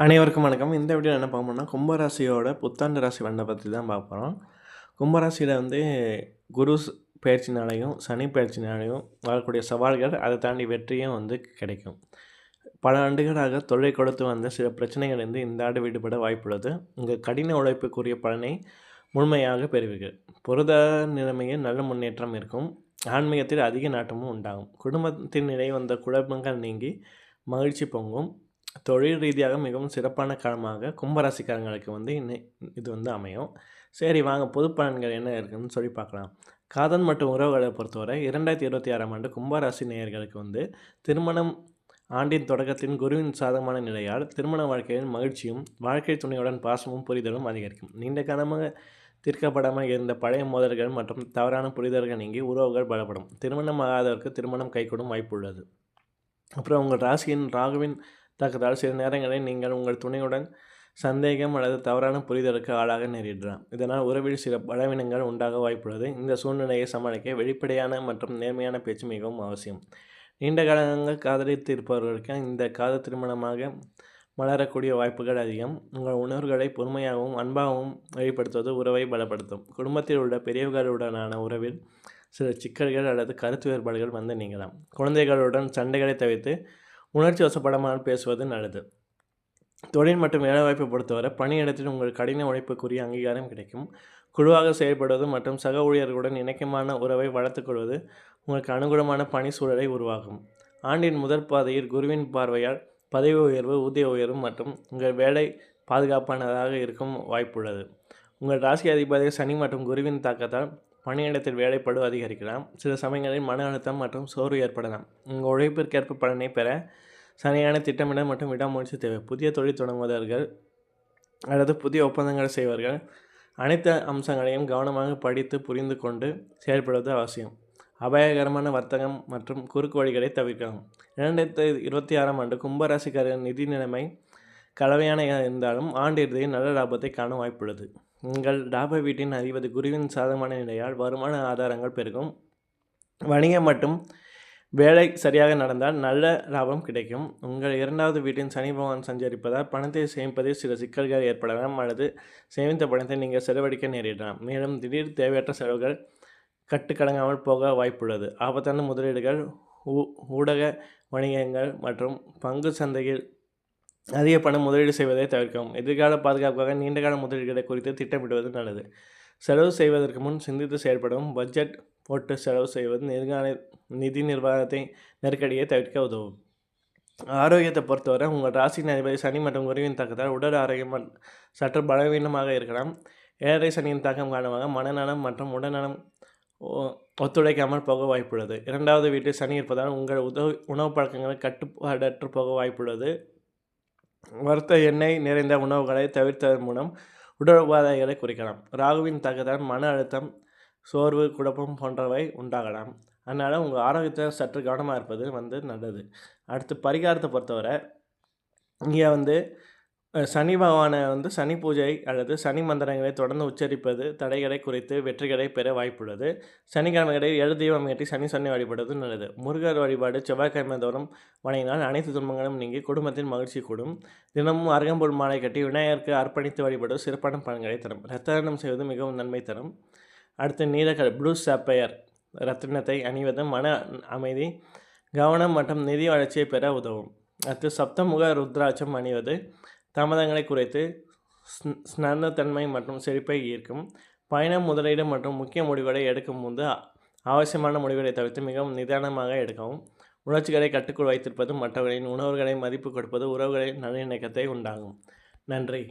அனைவருக்கும் வணக்கம். இந்த வீடியோ என்ன பார்ப்போம்னா கும்பராசியோட புத்தாண்டு ராசி வண்டை பற்றி தான் பார்ப்போம் கும்பராசியில் வந்து குரு பயிற்சினாலையும் சனி பயிற்சினாலையும் வரக்கூடிய சவால்கள் அதை தாண்டி வெற்றியும் வந்து கிடைக்கும். பல ஆண்டுகளாக தொல்லை கொடுத்து வந்த சில பிரச்சனைகள் இருந்து இந்த ஆண்டு விடுபட வாய்ப்புள்ளது. உங்கள் கடின உழைப்புக்குரிய பலனை முழுமையாக பெறுவீர்கள். பொருளாதார நிலைமையில் நல்ல முன்னேற்றம் இருக்கும். ஆன்மீகத்தில் அதிக நாட்டமும் உண்டாகும். குடும்பத்தின் நிலை வந்த குழப்பங்கள் நீங்கி மகிழ்ச்சி பொங்கும். தொழில் ரீதியாக மிகவும் சிறப்பான காலமாக கும்பராசிக்காரங்களுக்கு வந்து இன்னை இது வந்து அமையும். சரி வாங்க பொது பலன்கள் என்ன இருக்குதுன்னு சொல்லி பார்க்கலாம். காதல் மற்றும் உறவுகளை பொறுத்தவரை இரண்டாயிரத்தி இருபத்தி ஆறாம் ஆண்டு கும்பராசி நேயர்களுக்கு வந்து திருமணம் ஆண்டின் தொடக்கத்தின் குருவின் சாதகமான நிலையால் திருமண வாழ்க்கையில் மகிழ்ச்சியும் வாழ்க்கை துணையுடன் பாசமும் புரிதலும் அதிகரிக்கும். நீண்ட காலமாக தீர்க்கப்படாமல் இருந்த பழைய மோதல்கள் மற்றும் தவறான புரிதல்கள் நீங்கி உறவுகள் பலப்படும். திருமணம் ஆகாதவருக்கு திருமணம் கைகூடும் வாய்ப்பு உள்ளது அப்புறம் உங்கள் ராசியின் ராகுவின் தாக்கத்தால் சில நேரங்களில் நீங்கள் உங்கள் துணையுடன் சந்தேகம் அல்லது தவறான புரிதலுக்கு ஆளாக நேரிடலாம். இதனால் உறவில் சில பலவீனங்கள் உண்டாக வாய்ப்புள்ளது. இந்த சூழ்நிலையை சமாளிக்க வெளிப்படையான மற்றும் நேர்மையான பேச்சு மிகவும் அவசியம். நீண்ட காலங்கள் காதலித்து இருப்பவர்களுக்கு இந்த காதல் திருமணமாக மலரக்கூடிய வாய்ப்புகள் அதிகம். உங்கள் உணர்வுகளை பொறுமையாகவும் அன்பாகவும் வெளிப்படுத்துவது உறவை பலப்படுத்தும். குடும்பத்தில் உள்ள பெரியவர்களுடனான உறவில் சில சிக்கல்கள் அல்லது கருத்து வேறுபாடுகள் வந்து நீங்கலாம். குழந்தைகளுடன் சண்டைகளை தவிர்த்து உணர்ச்சி வசப்படமான பேசுவது நல்லது. தொழில் மற்றும் வேலைவாய்ப்பை பொறுத்தவரை பணியிடத்தில் உங்கள் கடின உழைப்புக்குரிய அங்கீகாரம் கிடைக்கும். குழுவாக செயல்படுவது மற்றும் சக ஊழியர்களுடன் இணக்கமான உறவை வளர்த்துக்கொள்வது உங்களுக்கு அனுகூலமான பணி சூழலை உருவாகும் ஆண்டின் முதற் பாதையில் குருவின் பார்வையால் பதவி உயர்வு ஊதிய உயர்வு மற்றும் உங்கள் வேலை பாதுகாப்பானதாக இருக்கும் வாய்ப்புள்ளது. உங்கள் ராசி அதிபதி சனி மற்றும் குருவின் தாக்கத்தால் பணியிடத்தில் வேலைப்படு அதிகரிக்கலாம். சில சமயங்களில் மன அழுத்தம் மற்றும் சோர்வு ஏற்படலாம். உங்கள் உழைப்பிற்கேற்ப பலனை பெற சரியான திட்டமிடல் மற்றும் விடாமுயற்சி தேவை. புதிய தொழில் தொடங்குவதர்கள் அல்லது புதிய ஒப்பந்தங்கள் செய்வார்கள் அனைத்து அம்சங்களையும் கவனமாக படித்து புரிந்து கொண்டு செயல்படுவது அவசியம். அபாயகரமான வர்த்தகம் மற்றும் குறுக்கு வழிகளை தவிர்க்கலாம் இரண்டாயிரத்தி இருபத்தி ஆறாம் ஆண்டு கும்பராசிக்காரர் நிதி நிலைமை கலவையான இருந்தாலும் ஆண்டு இறுதியில் நல்ல லாபத்தை காண வாய்ப்புள்ளது. உங்கள் லாப வீட்டின் அதிபதி குருவின் சாதகமான நிலையால் வருமான ஆதாரங்கள் பெருகும். வணிகம் மற்றும் வேலை சரியாக நடந்தால் நல்ல லாபம் கிடைக்கும். உங்கள் இரண்டாவது வீட்டின் சனி பகவான் சஞ்சரிப்பதால் பணத்தை சேமிப்பதில் சில சிக்கல்கள் ஏற்படலாம் அல்லது சேமித்த பணத்தை நீங்கள் செலவழிக்க நேரிடலாம். மேலும் திடீர் தேவையற்ற செலவுகள் கட்டுக்கடங்காமல் போக வாய்ப்புள்ளது. ஆபத்தான முதலீடுகள் ஊடக வணிகங்கள் மற்றும் பங்கு சந்தையில் அதிக பணம் முதலீடு செய்வதை தவிர்க்கவும். எதிர்கால பாதுகாப்புக்காக நீண்டகால முதலீடுகளை குறித்து திட்டமிடுவது நல்லது. செலவு செய்வதற்கு முன் சிந்தித்து செயல்படவும். பட்ஜெட் போட்டு செலவு செய்வது எதிர்கால நிதி நிர்வாகத்தை நெருக்கடியை தவிர்க்க உதவும். ஆரோக்கியத்தை பொறுத்தவரை உங்கள் ராசியின் அதிபதி சனி மற்றும் குருவின் தாக்கத்தால் உடல் ஆரோக்கியம் சற்று பலவீனமாக இருக்கலாம். ஏழரை சனியின் தாக்கம் காரணமாக மனநலம் மற்றும் உடல்நலம் ஒத்துழைக்காமல் போக வாய்ப்புள்ளது. இரண்டாவது வீட்டில் சனி இருப்பதால் உங்கள் உதவி உணவு பழக்கங்கள் கட்டுப்பாடற்று போக வாய்ப்புள்ளது. வறுத்த எண்ணெய் நிறைந்த உணவுகளை தவிர்த்ததன் மூலம் உடல் உபாதைகளை குறைக்கலாம். ராகுவின் தாக்கத்தால் மன அழுத்தம் சோர்வு குழப்பம் போன்றவை உண்டாகலாம். அதனால் உங்கள் ஆரோக்கியத்தை சற்று கவனமாக இருப்பது வந்து நல்லது. அடுத்து பரிகாரத்தை பொறுத்தவரை இங்கே வந்து சனி பகவானை வந்து சனி பூஜை அல்லது சனி மந்திரங்களை தொடர்ந்து உச்சரிப்பது தடைகளை குறைத்து வெற்றிகளை பெற வாய்ப்புள்ளது. சனிக்கிழமைகளில் எழு தீபம் ஏற்றி சனி சனி வழிபடுவது நல்லது. முருகர் வழிபாடு செவ்வாய்க்கிழமை தோறும் வணங்கினால் அனைத்து துன்பங்களும் நீங்கி குடும்பத்தின் மகிழ்ச்சி கூடும். தினமும் அருகம்புல் மாலை கட்டி விநாயகருக்கு அர்ப்பணித்து வழிபடுவது சிறப்பான பலன்களை தரும். ரத்தனம் செய்வது மிகவும் நன்மை தரும். அடுத்து நீலக்கல் ப்ளூ சாப்பையர் ரத்தினத்தை அணிவது மன அமைதி கவனம் மற்றும் நிதி வளர்ச்சியை பெற உதவும். அடுத்து சப்தமுக ருத்ராட்சம் அணிவது தாமதங்களை குறைத்து ஸ்னத்தன்மை மற்றும் செழிப்பை ஈர்க்கும் பயணம் முதலீடு மற்றும் முக்கிய முடிவுகளை எடுக்கும் போது அவசியமான முடிவுகளை தவிர்த்து மிகவும் நிதானமாக எடுக்கவும் உணர்ச்சிகளை கட்டுக்குள் வைத்திருப்பது மற்றவர்களின் உணவுகளை மதிப்பு கொடுப்பது உறவுகளின் நல்லிணக்கத்தை உண்டாகும். நன்றி.